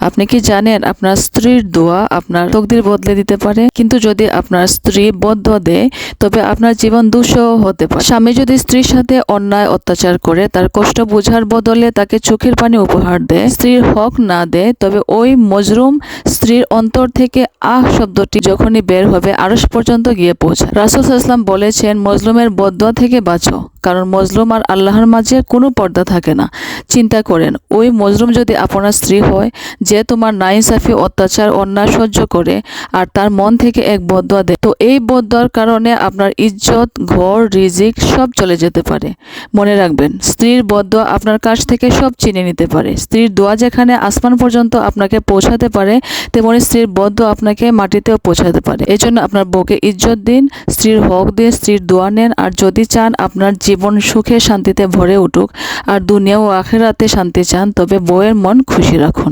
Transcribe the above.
আপনি কি জানেন আপনার স্ত্রীর দোয়া আপনার তকদির বদলে দিতে পারে? কিন্তু যদি আপনার স্ত্রী বদ্ধ দেয়, তবে আপনার জীবন দুঃসহ হতে পারে। স্বামী যদি স্ত্রীর সাথে অন্যায় অত্যাচার করে, তার কষ্ট বোঝার বদলে তাকে চোখের পানি উপহার দেয়। স্ত্রীর হক না দেয়, তবে ওই মজরুম স্ত্রীর অন্তর থেকে আহ শব্দটি যখনই বের হবে আরস পর্যন্ত গিয়ে পৌঁছায়। রাসুল ইসলাম বলেছেন, মজলুমের বদয়া থেকে বাঁচো কারণ মজলুম আর আল্লাহর মাঝে কোনো পর্দা থাকে না। চিন্তা করেন, ওই মজলুম যদি আপনার স্ত্রী হয়, যে তোমার নাইনসাফি অত্যাচার, অন্যায় সহ্য করে, আর তার মন থেকে এক বদয়া দেয়, তো এই বদয়ার কারণে আপনার ইজ্জত, ঘর, রিজিক সব চলে যেতে পারে। মনে রাখবেন, স্ত্রীর বদয়া আপনার কাছ থেকে সব চিনে নিতে পারে। স্ত্রীর দোয়া যেখানে আসমান পর্যন্ত আপনাকে পৌঁছাতে পারে, তেমনি স্ত্রীর বদয়া আপনাকে মাটিতেও পৌঁছাতে পারে। এজন্য আপনার বউকে ইজ্জত দিন, স্ত্রীর হক দিন, স্ত্রীর দোয়া নেন, আর যদি চান আপনার জীবন সুখে শান্তিতে ভরে উঠুক আর দুনিয়া ও আখেরাতে শান্তি চান, তবে বউয়ের মন খুশি রাখুন।